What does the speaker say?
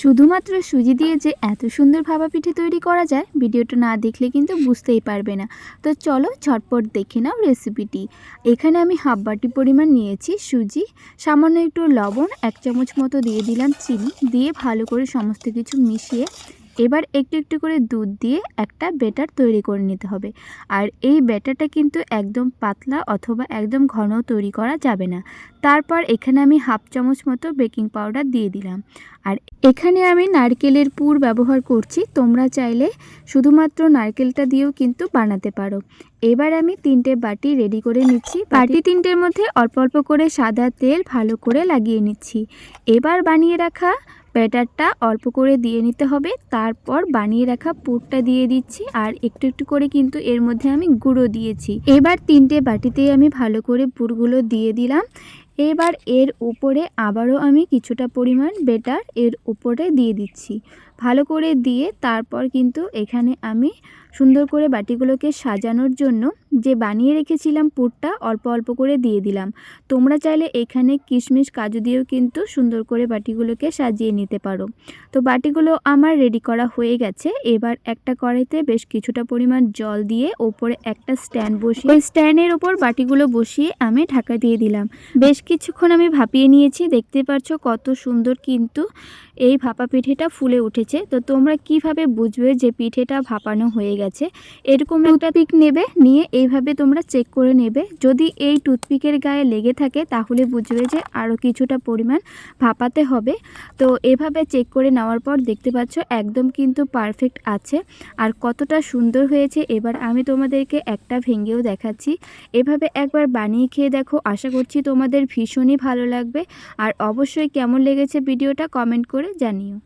শুধুমাত্র সুজি দিয়ে যে এত সুন্দর ভাবা পিঠে তৈরি করা যায়, ভিডিওটা না দেখলে কিন্তু বুঝতেই পারবে না। তো চলো ঝটপট দেখে নাও রেসিপিটি। এখানে আমি হাফ বাটি পরিমাণ নিয়েছি সুজি, সামান্য একটু লবণ, এক চামচ মতো দিয়ে দিলাম চিনি, দিয়ে ভালো করে সমস্ত কিছু মিশিয়ে এবার একটু একটু করে দুধ দিয়ে একটা ব্যাটার তৈরি করে নিতে হবে। আর এই ব্যাটারটা কিন্তু একদম পাতলা অথবা একদম ঘন তৈরি করা যাবে না। তারপর এখানে আমি হাফ চামচ মতো বেকিং পাউডার দিয়ে দিলাম। আর এখানে আমি নারকেলের পুর ব্যবহার করছি। তোমরা চাইলে শুধুমাত্র নারকেলটা দিয়েও কিন্তু বানাতে পারো। এবার আমি তিনটে বাটি রেডি করে নিচ্ছি। বাটি তিনটের মধ্যে অল্প অল্প করে সাদা তেল ভালো করে লাগিয়ে নিচ্ছি। এবার বানিয়ে রাখা ব্যাটারটা অল্প করে দিয়ে নিতে হবে। তারপর বানিয়ে রাখা পুরটা দিয়ে দিচ্ছি আর একটু একটু করে কিন্তু এর মধ্যে আমি গুঁড়ো দিয়েছি। এবার তিনটে বাটিতেই আমি ভালো করে পুরগুলো দিয়ে দিলাম। এবার এর উপরে আবারও আমি কিছুটা পরিমাণ বেটার এর উপরে দিয়ে দিচ্ছি। ভালো করে দিয়ে তারপর কিন্তু এখানে আমি সুন্দর করে বাটিগুলোকে সাজানোর জন্য যে বানিয়ে রেখেছিলাম পুরটা অল্প অল্প করে দিয়ে দিলাম। তোমরা চাইলে এখানে কিশমিশ, কাজু দিয়েও কিন্তু সুন্দর করে বাটিগুলোকে সাজিয়ে নিতে পারো। তো বাটিগুলো আমার রেডি করা হয়ে গেছে। এবার একটা কড়াইতে বেশ কিছুটা পরিমাণ জল দিয়ে ওপরে একটা স্ট্যান্ড বসিয়ে ওই স্ট্যান্ডের ওপর বাটিগুলো বসিয়ে আমি ঢাকা দিয়ে দিলাম। বেশ কিছুক্ষণ আমি ভাপিয়ে নিয়েছি। দেখতে পাচ্ছ কত সুন্দর কিন্তু এই ভাপা পিঠেটা ফুলে উঠেছে। তো তোমরা কীভাবে বুঝবে যে পিঠেটা ভাপানো হয়ে গেছে? এরকম একটা পিক নেবে, নিয়ে এইভাবে তোমরা চেক করে নেবে। যদি এই টুথপিকের গায়ে লেগে থাকে, তাহলে বুঝবে যে আরও কিছুটা পরিমাণ ভাপাতে হবে। তো এভাবে চেক করে নেওয়ার পর দেখতে পাচ্ছ একদম কিন্তু পারফেক্ট আছে। আর কতটা সুন্দর হয়েছে, এবার আমি তোমাদেরকে একটা ভেঙেও দেখাচ্ছি। এভাবে একবার বানিয়ে খেয়ে দেখো, আশা করছি তোমাদের ভীষণই ভালো লাগবে। আর অবশ্যই কেমন লেগেছে ভিডিওটা কমেন্ট করে জানিও।